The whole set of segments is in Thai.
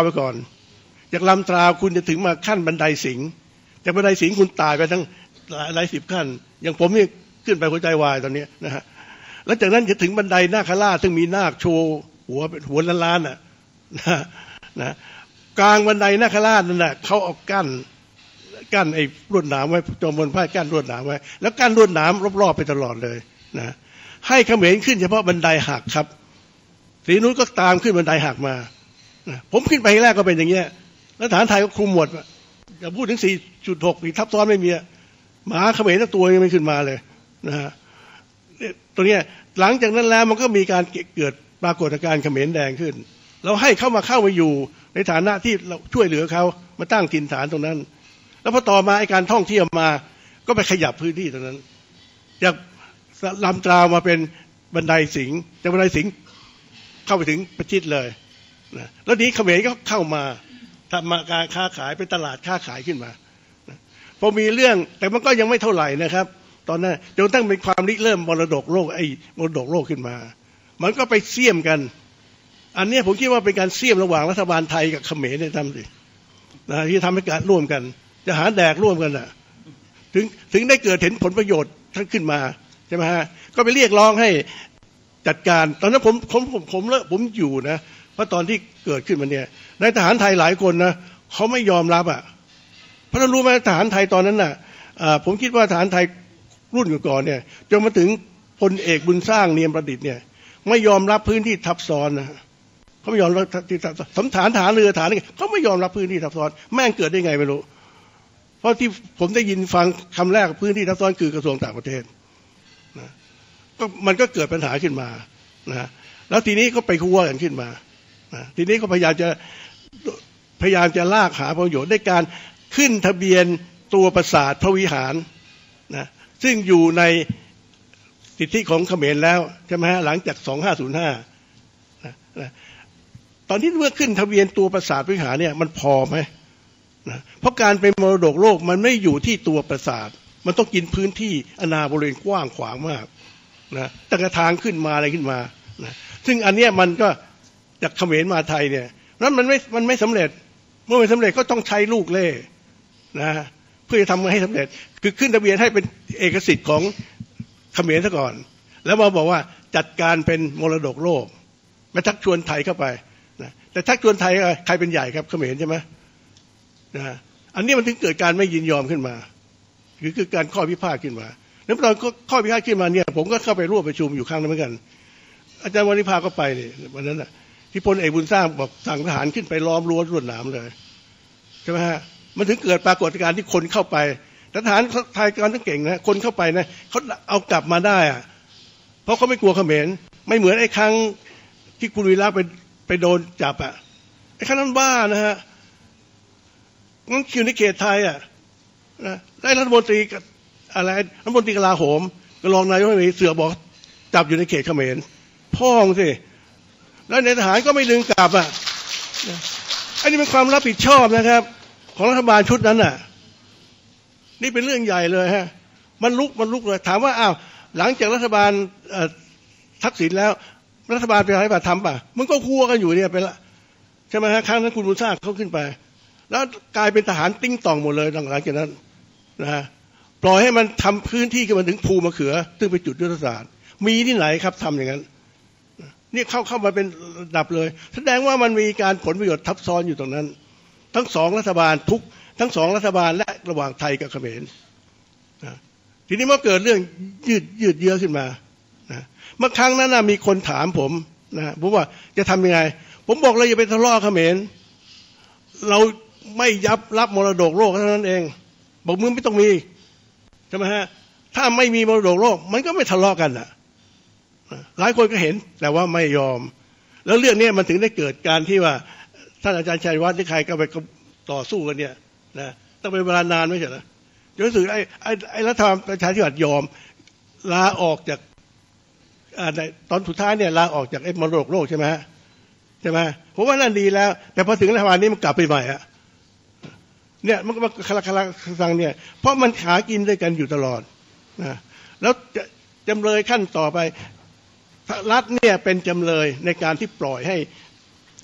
เอาไปก่อนจากลำตราคุณจะถึงมาขั้นบันไดสิงห์จากบันไดสิงห์คุณตายไปทั้งหลายลายสิบขั้น อย่างผมนี่ขึ้นไปหัวใจวายตอนนี้นะฮะแล้วจากนั้นจะถึงบันไดนาคราชซึ่งมีนาคโชว์หัวเป็นหัวล้านๆน่ะนะนะกลางบันไดนาคราชนั่นน่ะเขาเอากั้นกั้นไอ้ลวดหนามไว้จอมบนผ้ากั้นลวดหนามไว้ แล้วกั้นลวดหนามรอบๆไปตลอดเลยนะให้เขมรขึ้นเฉพาะบันไดหักครับสีนู้นก็ตามขึ้นบันไดหักมา ผมขึ้นไปแรกก็เป็นอย่างเงี้ยแล้วฐานไทยก็คุมหมดอย่าพูดถึง4.6อีกทับซ้อนไม่มีหมาเขมรทั้งตัวยังไม่ขึ้นมาเลยนะฮะตัวเนี้ยหลังจากนั้นแล้วมันก็มีการเกิดปรากฏการณ์เขมรแดงขึ้น เราให้เข้ามาเข้ามาอยู่ในฐานะที่เราช่วยเหลือเขามาตั้งถิ่นฐานตรงนั้น แล้วพอต่อมาไอการท่องเที่ยวมา ก็ไปขยับพื้นที่ตรงนั้นจากลำตรามาเป็นบันไดสิงห์จากบันไดสิงห์เข้าไปถึงประชิดเลย นะแล้วนี้เขมรก็เข้ามาทำมาการค้าขายเป็นตลาดค้าขายขึ้นมานะพอมีเรื่องแต่มันก็ยังไม่เท่าไหร่นะครับ ตอนนั้นจนตั้งเป็นความริเริ่มมรดกโลกไอ้มรดกโลกขึ้นมา มันก็ไปเสี่ยมกัน อันนี้ผมคิดว่าเป็นการเสี่ยมระหว่างรัฐบาลไทยกับเขมรเนี่ยทำสินะที่ทำให้การร่วมกัน จะหาแดกร่วมกันอะ ถึงถึงได้เกิดเห็นผลประโยชน์ทั้งขึ้นมาใช่ไหมฮะก็ไปเรียกร้องให้จัดการ ตอนนั้นผมผมผมผมเลผมอยู่นะ ราะตอนที่เกิดขึ้นมาเนี่ยในทหารไทยหลายคนนะเขาไม่ยอมรับอะเพราะเรารู้ไหมทหารไทยตอนนั้นน่ะผมคิดว่าทหารไทยรุ่นก่อนเนี่ยจนมาถึงพลเอกบุญสร้างเนียมประดิษฐ์เนี่ยไม่ยอมรับพื้นที่ทับซ้อนนะเขาไม่ยอมรับที่สมฐานฐานเรือฐานนี่เขาไม่ยอมรับพื้นที่ทับซ้อน แม่งเกิดได้ไงไม่รู้ เพราะที่ผมได้ยินฟังคำแรกพื้นที่ทับซ้อนคือกระทรวงต่างประเทศนะก็มันก็เกิดปัญหาขึ้นมานะแล้วทีนี้ก็ไปคั่วกันขึ้นมา ทีนี้ก็พยายามจะพยายามจะลากหาประโยชน์ด้วยการขึ้นทะเบียนตัวประสาทพระวิหารนะซึ่งอยู่ในสิทธิของเขมรแล้วใช่ไหมฮะหลังจาก 2505นะนะตอนที่เมื่อขึ้นทะเบียนตัวประสาทวิหารเนี่ยมันพอไหมนะเพราะการเป็นมรดกโลกมันไม่อยู่ที่ตัวประสาท มันต้องกินพื้นที่อนาบริเวณกว้างขวางมากนะตั้งแต่ทางขึ้นมาอะไรขึ้นมานะซึ่งอันเนี้ยมันก็ จากเขมรมาไทยเนี่ยนั้นมันไม่มันไม่สำเร็จ เมื่อไม่สำเร็จก็ต้องใช้ลูกเล่นะเพื่อจะทำให้สำเร็จ คือขึ้นทะเบียนให้เป็นเอกสิทธิ์ของเขมรซะก่อน แล้วมาบอกว่าจัดการเป็นมรดกโลกมาทักชวนไทยเข้าไปนะแต่ทักชวนไทยใครเป็นใหญ่ครับเขมรใช่ไหมนะอันนี้มันถึงเกิดการไม่ยินยอมขึ้นมาคือคือการข้อพิพาทขึ้นมา แล้วตอนข้อพิพาทขึ้นมาเนี่ยผมก็เข้าไปร่วมประชุมอยู่ครั้งนึงเหมือนกัน อาจารย์วณิพาก็ไปเนี่ยวันนั้นน่ะ ที่พลเอกบุญสร้างบอกสั่งทหารขึ้นไปล้อมรั้วรวดหนามเลยใช่ไหมฮะมันถึงเกิดปรากฏการณ์ที่คนเข้าไปทหารไทยการต้งเก่งนะคนเข้าไปนะเขาเอากลับมาได้อะเพราะเขาไม่กลัวเขมรไม่เหมือนไอ้ครั้งที่คุณวีระไปไปโดนจับอะไอ้ครั้งนั้นบ้านะฮะงั้นคิวในเขตไทยอะนะได้รัฐมนตรีอะไรรัฐมนตรีกลาโหมก็รองนายกรัฐมนตรีเสือบอกจับอยู่ในเขตเขมรพ่องสิ แล้วในทหารก็ไม่ดึงกลับอะอันนี้เป็นความรับผิดชอบนะครับ ของรัฐบาลชุดนั้นน่ะ นี่เป็นเรื่องใหญ่เลยฮะ มันลุกมันลุกเลย ถามว่าอ้าวหลังจากรัฐบาลทักษิณแล้ว รัฐบาลไปอะไรป่ะทำป่ะมันก็คั่วกันอยู่เนี่ยไปละใช่ไหมฮะครั้งนั้นคุณบุญสร้างเขาขึ้นไป แล้วกลายเป็นทหารติ้งต่องหมดเลยหลังจากนั้นนะฮะปล่อยให้มันทำพื้นที่ขึ้นมาถึงภูมะเขือซึ่งเป็นจุดยุทธศาสตร์ มีที่ไหนครับทำอย่างนั้น นี่เข้าเข้ามาเป็นดับเลย แสดงว่ามันมีการผลประโยชน์ทับซ้อนอยู่ตรงนั้น ทั้งสองรัฐบาลทุกทั้งสองรัฐบาลและระหว่างไทยกับเขมรนะทีนี้เมื่อเกิดเรื่องยืดยืดเยื้อขึ้นมานะเมื่อครั้งนั้นนะมีคนถามผมนะผมว่าจะทำยังไง ผมบอกเลยอย่าไปทะเลาะเขมรเราไม่ยับรับมรดกโลกเท่านั้นเอง บอกมึงไม่ต้องมีใช่ไหมฮะถ้าไม่มีมรดกโลก มันก็ไม่ทะเลาะกันอะ หลายคนก็เห็นแต่ว่าไม่ยอม แล้วเรื่องนี้มันถึงได้เกิดการที่ว่าท่านอาจารย์ชัยวัฒน์ที่ใครก็ไปต่อสู้กันเนี่ยนะต้องเป็นเวลานานไม่ใช่หรอจนรู้สึกไอ้ไอ้ไอ้รัฐบาลประชาธิปัตย์ยอมลาออกจากตอนสุดท้ายเนี่ยลาออกจากไอ้มรดกโลกใช่ไหมใช่ไหมผมว่านั่นดีแล้ว แต่พอถึงรัฐบาลนี้มันกลับไปใหม่อะเนี่ยมันก็คลาคลาสังเนี่ยเพราะมันขากินด้วยกันอยู่ตลอดนะแล้วจำเลยขั้นต่อไป รัฐเนี่ยเป็นจำเลยในการที่ปล่อยให้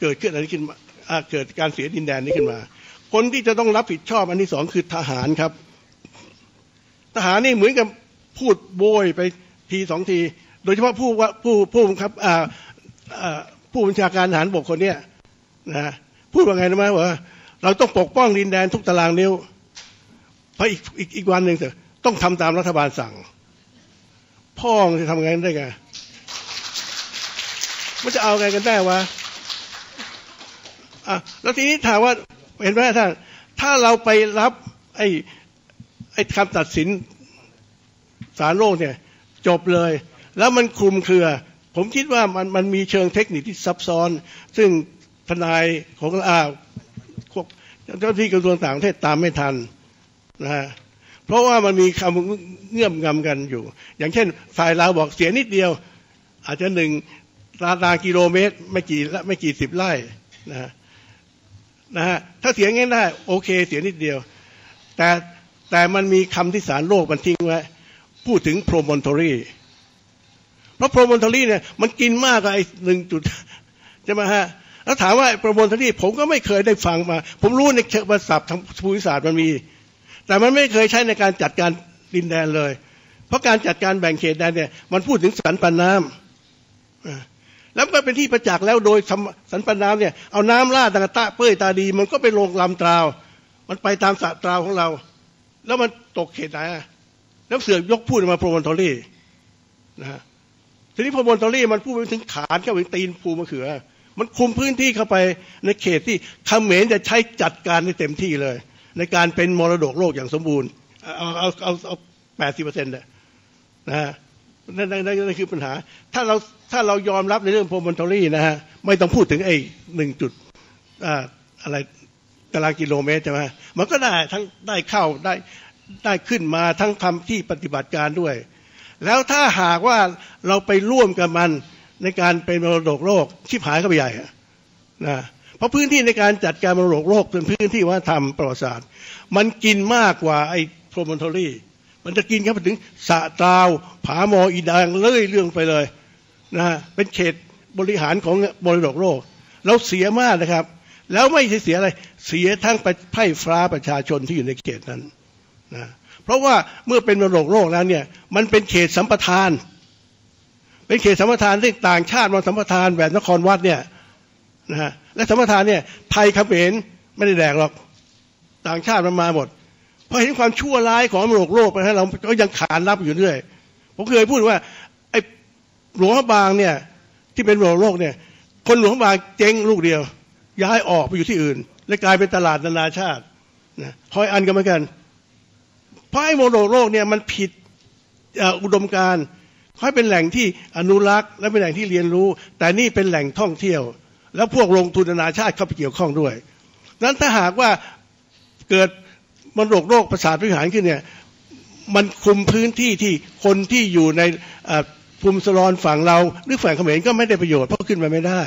เกิดขึ้นอะไรขึ้นอ่าเกิดการเสียดินแดนนี้ขึ้นมา คนที่จะต้องรับผิดชอบอันที่สองคือทหารครับ ทหารนี่เหมือนกับพูดโบยไปทีสองที โดยเฉพาะผู้ว่าผู้ผู้บังคับผู้บัญชาการทหารบกคนเนี้ยนะพูดว่าไงนะมั้ยว่าเราต้องปกป้องดินแดนทุกตารางนิ้วเพราะอีกอีกอีกวันหนึ่งเถอะต้องทำตามรัฐบาลสั่ง พ่อจะทำไงได้ไง มันจะเอาไงกันได้วะอะแล้วทีนี้ถามว่าเห็นไหมท่านถ้าเราไปรับไอ้ไอ้คำตัดสินศาลโลกเนี่ย จบเลย แล้วมันคลุมเครือ ผมคิดว่ามันมันมีเชิงเทคนิคที่ซับซ้อน ซึ่งทนายของอาพวกเจ้าหน้าที่กระทรวงต่างประเทศตามไม่ทันนะฮะเพราะว่ามันมีคำเงื่อมงำกันอยู่ อย่างเช่นฝ่ายเราวบอกเสียนิดเดียว อาจจะหนึ่ง ตารางกิโลเมตร ไม่กี่ไม่กี่สิบไร่นะฮะนะฮะถ้าเสียงั้นได้ โอเคเสียนิดเดียว แต่แต่มันมีคำที่สารโลกมันทิ้งไว้ พูดถึงโปรมนทอรี่เพราะโปรมนทอรี่เนี่ยมันกินมากกว่าไอ้หนึ่งจุดใช่ไหมฮะแล้วถามว่าโปรมนทอรี่ผมก็ไม่เคยได้ฟังมา ผมรู้ในเชิงภาษาทางภูมิศาสตร์มันมี แต่มันไม่เคยใช้ในการจัดการดินแดนเลย เพราะการจัดการแบ่งเขตแดนเนี่ยมันพูดถึงสันปันน้ำอ่า แล้วก็เป็นที่ประจักษ์แล้วโดยสันปน้ำเนี่ยเอาน้ำลาดตางตาเปื้อยตาดี มันก็ไปลงลำตราว มันไปตามสะตราวของเรา แล้วมันตกเขตไหนะแล้วเสือยกพูดมาโปรโมนทอรี่นะฮะทีนี้โปรโมนทอรี่มันพูดไปถึงขานเข้าไปตีนภูมะเขือ มันคุมพื้นที่เข้าไปในเขตที่เขมรจะใช้จัดการในเต็มที่เลย ในการเป็นมรดกโลกอย่างสมบูรณ์เอาเอาเอาเอาแปดสิบเปอร์เซ็นต์เนี่ยนะฮะ นั่นนั่นนั่นคือปัญหา ถ้าเราถ้าเรายอมรับในเรื่องโพมอนทอรี่นะฮะไม่ต้องพูดถึงไอ้หนึ่งจุดอ่าอะไรตารางกิโลเมตรใช่ไหมมันก็ได้ทั้งได้เข้าได้ได้ขึ้นมาทั้งทำที่ปฏิบัติการด้วย แล้วถ้าหากว่าเราไปร่วมกับมันในการเป็นมรดกโลกชิบหายก็ไปใหญ่นะเพราะพื้นที่ในการจัดการมรดกโลกเป็นพื้นที่วัฒนธรรมประวัติศาสตร์ มันกินมากกว่าไอ้โพมอนทอรี่ มันจะกินเข้าไปถึงสะตราวผาหมออีดังเลื่อยเรื่องไปเลยนะฮะเป็นเขตบริหารของมรดกโลก เราเสียมากนะครับ แล้วไม่ใช่เสียอะไรเสียทั้งไพ่ฟ้าประชาชนที่อยู่ในเขตนั้นนะเพราะว่าเมื่อเป็นมรดกโลกแล้วเนี่ยมันเป็นเขตสัมปทาน เป็นเขตสัมปทานที่ต่างชาติมาสัมปทานแบบนครวัดเนี่ยนะฮะและสัมปทานเนี่ยไทยเขมรไม่ได้แดกหรอกต่างชาติมันมาหมด พอเห็นความชั่วร้ายของมรดกโลกไปให้เราก็ยังขานรับอยู่เรื่อยผมเคยพูดว่าไอ้หลวงพระบางเนี่ย ที่เป็นมรดกโลกเนี่ย คนหลวงพระบางเจ๊งลูกเดียว ย้ายออกไปอยู่ที่อื่น และกลายเป็นตลาดนานาชาตินะคอยอันกันเหมือนกันเพราะไอ้มรดกโลกเนี่ยมันผิดอุดมการค่อยเป็นแหล่งที่อนุรักษ์ และเป็นแหล่งที่เรียนรู้ แต่นี่เป็นแหล่งท่องเที่ยว แล้วพวกลงทุนนานาชาติเข้าไปเกี่ยวข้องด้วย นั้นถ้าหากว่าเกิด มันโรดกโลกประสาทวิหารขึ้นเนี่ยมันคุมพื้นที่ที่คนที่อยู่ในภูมิสลอนฝั่งเรา หรือฝั่งเขมรก็ไม่ได้ประโยชน์เพราะขึ้นมาไม่ได้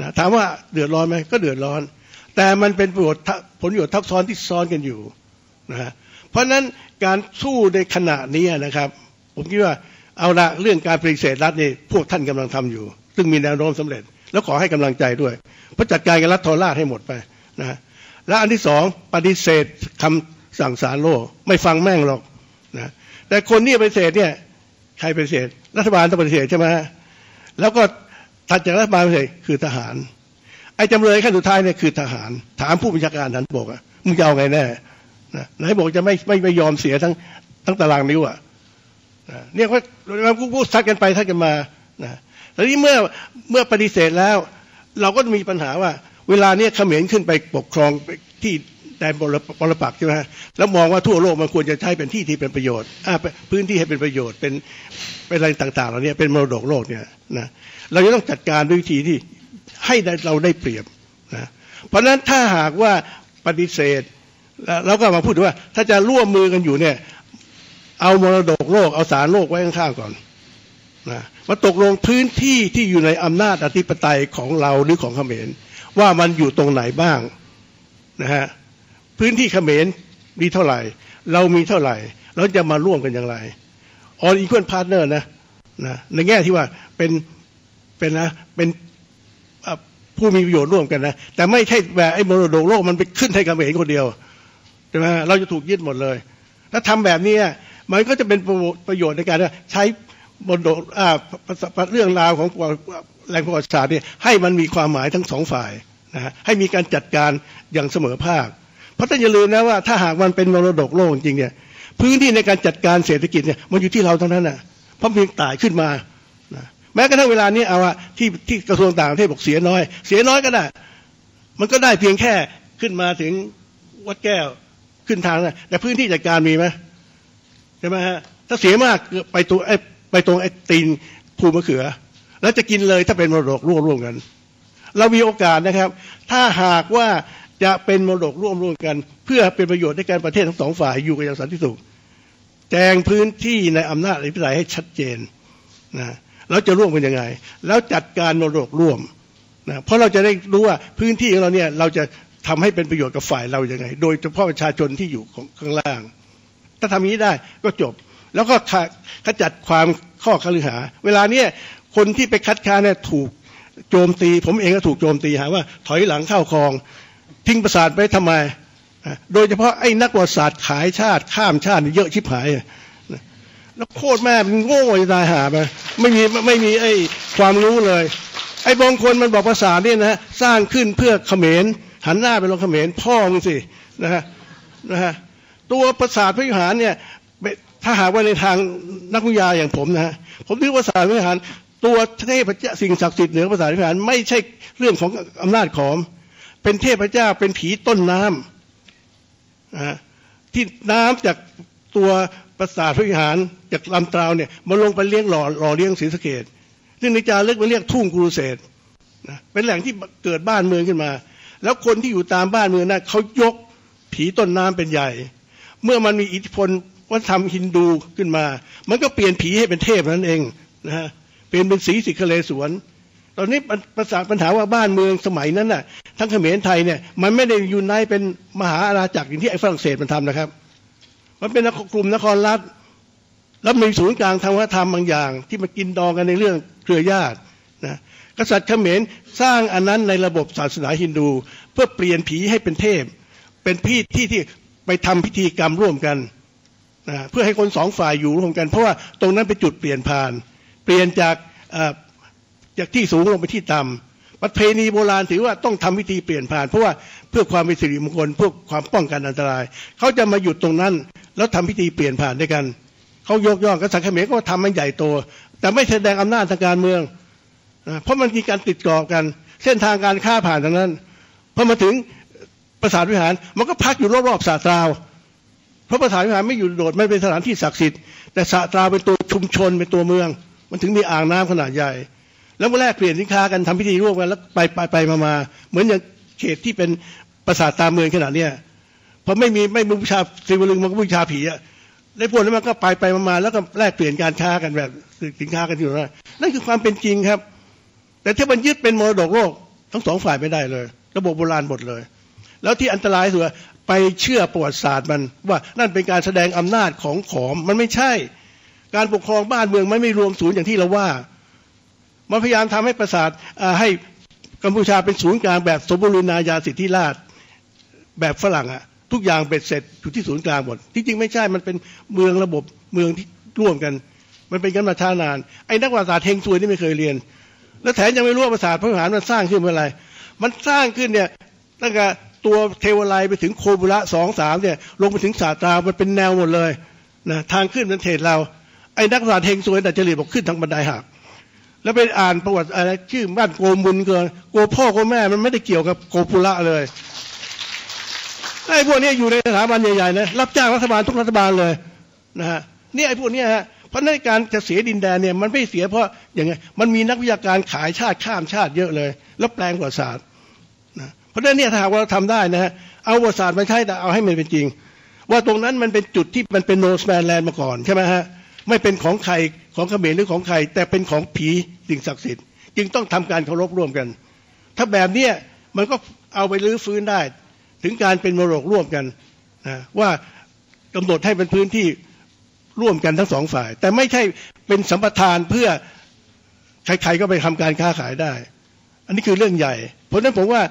นะถามว่าเดือดร้อนไหมก็เดือดร้อน แต่มันเป็นประโยชน์ผลประโยชน์ทับซ้อนที่ซ้อนกันอยู่นะเพราะฉะนั้นการสู้ในขณะนี้นะครับ ผมคิดว่าเอาละเรื่องการปฏิเสธรัฐนี่พวกท่านกำลังทำอยู่ ซึ่งมีแนวโน้มสำเร็จ แล้วขอให้กำลังใจด้วยเพราะจัดการกับรัฐทอราให้หมดไปนะ และอันที่สองปฏิเสธคำสั่งสารโลก ไม่ฟังแม่งหรอกนะแต่คนนี้ปฏิเสธเนี่ยใครปฏิเสธ รัฐบาลต้องปฏิเสธใช่ไหมแล้วก็ถัดจากรัฐบาลปฏิเสธคือทหาร ไอ้จำเลยขั้นสุดท้ายเนี่ยคือทหาร ถามผู้บัญชาการฐานบกอะมึงจะเอาไงแน่นะไหนบอกจะไม่ไม่ไม่ยอมเสียทั้งทั้งตารางนิ้วอะเนี่ยว่าเราพูดซัดกันไปซัดกันมานะแล้วนี้เมื่อเมื่อปฏิเสธแล้ว เราก็มีปัญหาว่า เวลาเนี้ยเขมรขึ้นไปปกครองที่แดนปรปักใช่ไหมแล้วมองว่าทั่วโลกมันควรจะใช้เป็นที่ที่เป็นประโยชน์พื้นที่ให้เป็นประโยชน์เป็นเป็นอะไรต่างๆเหล่านี้เป็นมรดกโลกเนี่ยนะเราจะต้องจัดการด้วยวิธีที่ให้เราได้เปรียบนะเพราะฉะนั้นถ้าหากว่าปฏิเสธเราก็มาพูดว่า ถ้าจะร่วมมือกันอยู่เนี่ย เอามรดกโลกเอาสารโลกไว้ข้างๆก่อนนะมาตกลงพื้นที่ที่อยู่ในอำนาจอธิปไตยของเราหรือของเขมร ว่ามันอยู่ตรงไหนบ้างนะฮะพื้นที่เขมรมีเท่าไหร่ เรามีเท่าไหร่เราจะมาร่วมกันอย่างไรออนอีควอนพาร์ทเนอร์นะนะในแง่ที่ว่าเป็นเป็นนะเป็นผู้มีประโยชน์ร่วมกันนะแต่ไม่ใช่แบบไอ้มรดกโลกมันไปขึ้นให้กับเขมรคนเดียวใช่ไหมเราจะถูกยึดหมดเลย ถ้าทำแบบนี้มันก็จะเป็นประโยชน์ในการใช้มรดกเรื่องราวของ แหล่งประวัติศาสตร์เนี่ยให้มันมีความหมายทั้งสองฝ่ายนะฮะให้มีการจัดการอย่างเสมอภาค เพราะท่านอย่าลืมนะว่าถ้าหากมันเป็นมรดกโลกจริงเนี่ยพื้นที่ในการจัดการเศรษฐกิจเนี่ยมันอยู่ที่เราทั้งนั้นนะเพราะเพียงตายขึ้นมานะแม้กระทั่งเวลานี้เอาอะที่ที่กระทรวงต่างประเทศบอกเสียน้อย เสียน้อยก็ได้ มันก็ได้เพียงแค่ขึ้นมาถึงวัดแก้วขึ้นทางนะแต่พื้นที่จัดการมีไหมใช่ไหมฮะถ้าเสียมากไปตัวไอ้ไปตรงไอ้ตีนภูมะเขือ แล้วจะกินเลยถ้าเป็นมรดกร่วมร่วมกัน เรามีโอกาสนะครับ ถ้าหากว่าจะเป็นมรดกร่วมร่วมกัน เพื่อเป็นประโยชน์ในการประเทศทั้งสองฝ่ายอยู่กันอย่างสันติสุขแจงพื้นที่ในอำนาจอธิปไตยให้ชัดเจนนะแล้วจะร่วมกันยังไง แล้วจัดการมรดกร่วมนะเพราะเราจะได้รู้ว่าพื้นที่ของเราเนี่ยเราจะทำให้เป็นประโยชน์กับฝ่ายเราอย่างไง โดยเฉพาะประชาชนที่อยู่ข้างล่าง ถ้าทำนี้ได้ก็จบ แล้วก็ขจัดความข้อคลือหา เวลาเนี้ย คนที่ไปคัดค้านเนี่ยถูกโจมตี ผมเองก็ถูกโจมตีหาว่าถอยหลังเข้าคลอง ทิ้งประสาทไปทำไม โดยเฉพาะไอ้นักประวัติศาสตร์ขายชาติข้ามชาติเยอะชิบหายแล้วโคตรแม่มันโง่จะตายหาไปไม่มีไม่มีไอ้ความรู้เลย ไอ้บางคนมันบอกภาษาเนี่ยนะสร้างขึ้นเพื่อเขมรหันหน้าไปลงเขมรพ่อมึงสินะฮะนะฮะตัวประสาทพิหารเนี่ยถ้าหากว่าในทางนักวิทยาอย่างผมนะฮะผมถือประสาทพิหาร ตัวเทพเจ้าสิ่งศักดิ์สิทธิ์เหนือประสาพิหารไม่ใช่เรื่องของอำนาจของ เป็นเทพเจ้าเป็นผีต้นน้ำที่น้ำจากตัวประสาทพิหารจากลำตราวเนี่ยมาลงไปเลี้ยงหล่อหล่อเลี้ยงศรีสะเกดซึ่งในจารึกมันเรียกทุ่งกุรุเศษนะเป็นแหล่งที่เกิดบ้านเมืองขึ้นมา แล้วคนที่อยู่ตามบ้านเมืองนะั้นเขายกผีต้นน้ำเป็นใหญ่ เมื่อมันมีอิทธิพลวัฒนธรรมฮินดูขึ้นมา มันก็เปลี่ยนผีให้เป็นเทพนั่นเองนะฮะ เปลี่ยนเป็นสีสิกเลสวน ตอนนี้ปัญหาปัญหาว่าบ้านเมืองสมัยนั้นน่ะ ทั้งเขมรไทยเนี่ยมันไม่ได้อยู่ในเป็นมหาอาณาจักรอย่างที่ไอ้ฝรั่งเศสมันทำนะครับ มันเป็นกลุ่มนครรัฐแล้วมีศูนย์กลางทางวัฒนธรรมบางอย่าง ที่มากินดองกันในเรื่องเครือญาตินะกษัตริย์เขมรสร้างอันนั้นในระบบศาสนาฮินดู เพื่อเปลี่ยนผีให้เป็นเทพ เป็นพี่ที่ที่ไปทำพิธีกรรมร่วมกันนะเพื่อให้คนสองฝ่ายอยู่ร่วมกัน เพราะว่าตรงนั้นเป็นจุดเปลี่ยนผ่าน เปลี่ยนจากจากที่สูงลงไปที่ต่ำประเพณีโบราณถือว่าต้องทำพิธีเปลี่ยนผ่าน เพราะว่าเพื่อความเป็นสิริมงคลเพื่อความป้องกันอันตราย เขาจะมาหยุดตรงนั้น แล้วทำพิธีเปลี่ยนผ่านด้วยกัน เขายกย่องกษัตริย์เขมรก็ทำมันใหญ่โต แต่ไม่แสดงอำนาจทางการเมืองเพราะมันมีการติดกรอบกัน เส้นทางการค้าผ่านทางนั้นพอมาถึงประสาทวิหารมันก็พักอยู่รอบๆสาตราวเพราะประสาทวิหารไม่อยู่โดดไม่เป็นสถานที่ศักดิ์สิทธิ์แต่สาตราเป็นตัวชุมชนเป็นตัวเมือง มันถึงมีอ่างน้ำขนาดใหญ่ แล้วเมื่อแรกเปลี่ยนสินค้ากันทำพิธีร่วมกันแล้วไปไปไปมามาเหมือนอย่างเขตที่เป็นประสาทตามเมืองขนาดเนี้ยพอไม่มีไม่บูชาสิวลึงมันก็บูชาผีอะในพวกนั้นมันก็ไปไปมาแล้วก็แลกเปลี่ยนการค้ากันแบบสินค้ากันอยู่นะนั่นคือความเป็นจริงครับ แต่ถ้ามันยึดเป็นมรดกโลกทั้งสองฝ่ายไม่ได้เลย ระบบโบราณหมดเลย แล้วที่อันตรายสุดไปเชื่อประวัติศาสตร์มันว่านั่นเป็นการแสดงอำนาจของขอมมันไม่ใช่ การปกครองบ้านเมืองไม่ไม่รวมศูนย์อย่างที่เราว่า มันพยายามทำให้ประสาทให้กัมพูชาเป็นศูนย์กลางแบบสมบูรณาญาสิทธิราชแบบฝรั่งอะทุกอย่างเบ็ดเสร็จอยู่ที่ศูนย์กลางหมดที่จริงไม่ใช่มันเป็นเมืองระบบเมืองที่ร่วมกัน มันเป็นกันมาช้านานไอ้นักวัติศาสตร์เฮงซวยนี่ไม่เคยเรียน แล้วแถมยังไม่รู้ว่าประสาทพระวิหารมันสร้างขึ้นเมื่อไรมันสร้างขึ้นเนี่ยตั้งแต่ตัวเทวไลไปถึงโคบุระสองสามเนี่ยลงไปถึงสาตรามันเป็นแนวหมดเลยนะทางขึ้นมันเทศเรา ไอ้นักประวัติศาสตร์เฮงซวยแต่เฉลี่ยบอกขึ้นทางบันไดหักแล้วไปอ่านประวัติอะไรชื่อบ้านโกมุนเกินโกพ่อโกแม่มันไม่ได้เกี่ยวกับโกปุระเลยไอ้พวกนี้อยู่ในสถาบันใหญ่ๆนะรับจ้างรัฐบาลทุกรัฐบาลเลยนะฮะนี่ไอ้พวกนี้ฮะเพราะในการจะเสียดินแดนเนี่ยมันไม่เสียเพราะอย่างไงมันมีนักวิชาการขายชาติข้ามชาติเยอะเลย แล้วแปลงประวัติศาสตร์นะเพราะฉะนั้นเนี่ยถ้าหากว่าเราทำได้นะฮะเอาประวัติศาสตร์มาใช้แต่เอาให้มันเป็นจริง ว่าตรงนั้นมันเป็นจุดที่มันเป็นโนสแมนแลนด์มาก่อนใช่ไหมฮะ ไม่เป็นของใครของเขมรหรือของใคร แต่เป็นของผีสิ่งศักดิ์สิทธิ์จึงต้องทำการเคารพร่วมกัน ถ้าแบบเนี้ยมันก็เอาไปลื้อฟื้นได้ ถึงการเป็นมรดกร่วมกันนะว่ากำหนดให้เป็นพื้นที่ร่วมกันทั้งสองฝ่าย แต่ไม่ใช่เป็นสัมปทานเพื่อใครๆก็ไปทำการค้าขายได้ อันนี้คือเรื่องใหญ่ เพราะนั้นผมว่า